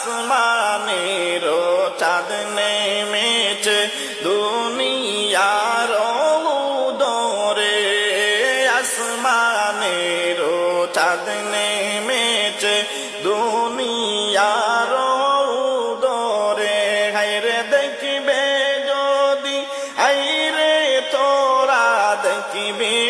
আসমানের চাঁদ নেমেছে, দুনিয়ার দরে আসমানের চাঁদ নেমেছে, দুনিয়ার দরে হাইরে দেখবে যদি আইরে তোরা দেখবে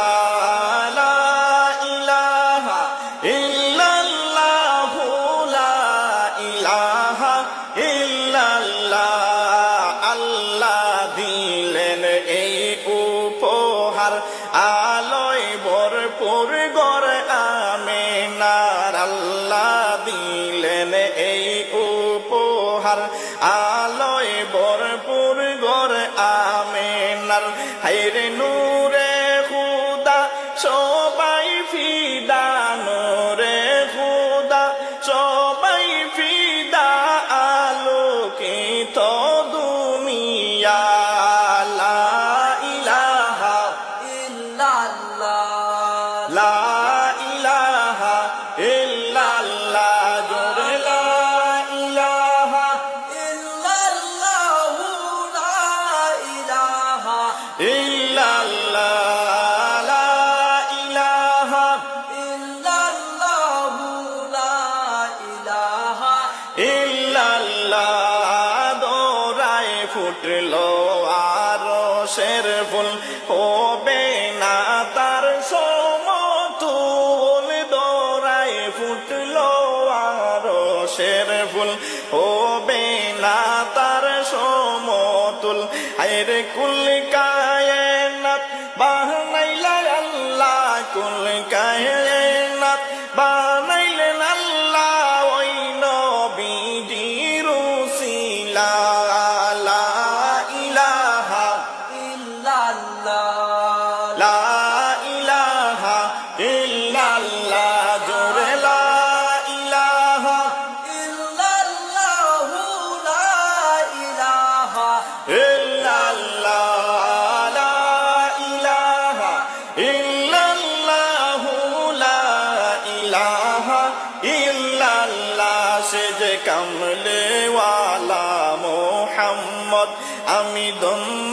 দিলেন এই উপহার। আলোয় ভরপুর গর আমেনার। হাইরে নূরে ফুটলো আর শের ফুল হবে না তার সমতুল দৌড়াই ফুটল আর শের ফুল হবে না তার সমতুল। আয়ের কুল কায়নাত বাহনাইলা যে কামলে ওয়ালা মোহাম্মদ আমি দন্ন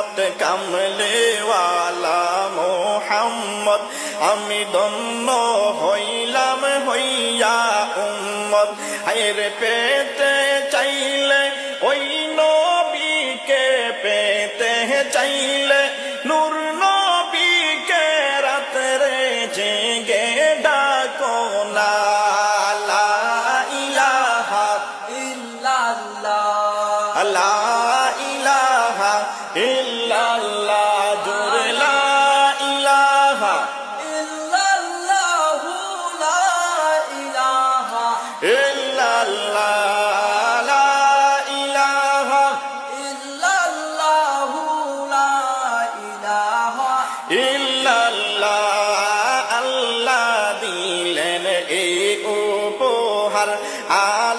উম্মত কামলে ওয়ালা মোহাম্মদ, আমি দন্ন হইলাম হইয়া উম্মত। হের পেতে চাইলে ওই নবীকে পেতে চাইলে ইল্লাল্লাহ জোরে লা ইলাহা। ইল্লাল্লাহু লা ইলাহা। ইল্লাল্লাহ লা ইলাহা। ইল্লাল্লাহু লা ইলাহা। ইল্লাল্লাহ আল্লাহ দিলেন এই উপহার। আ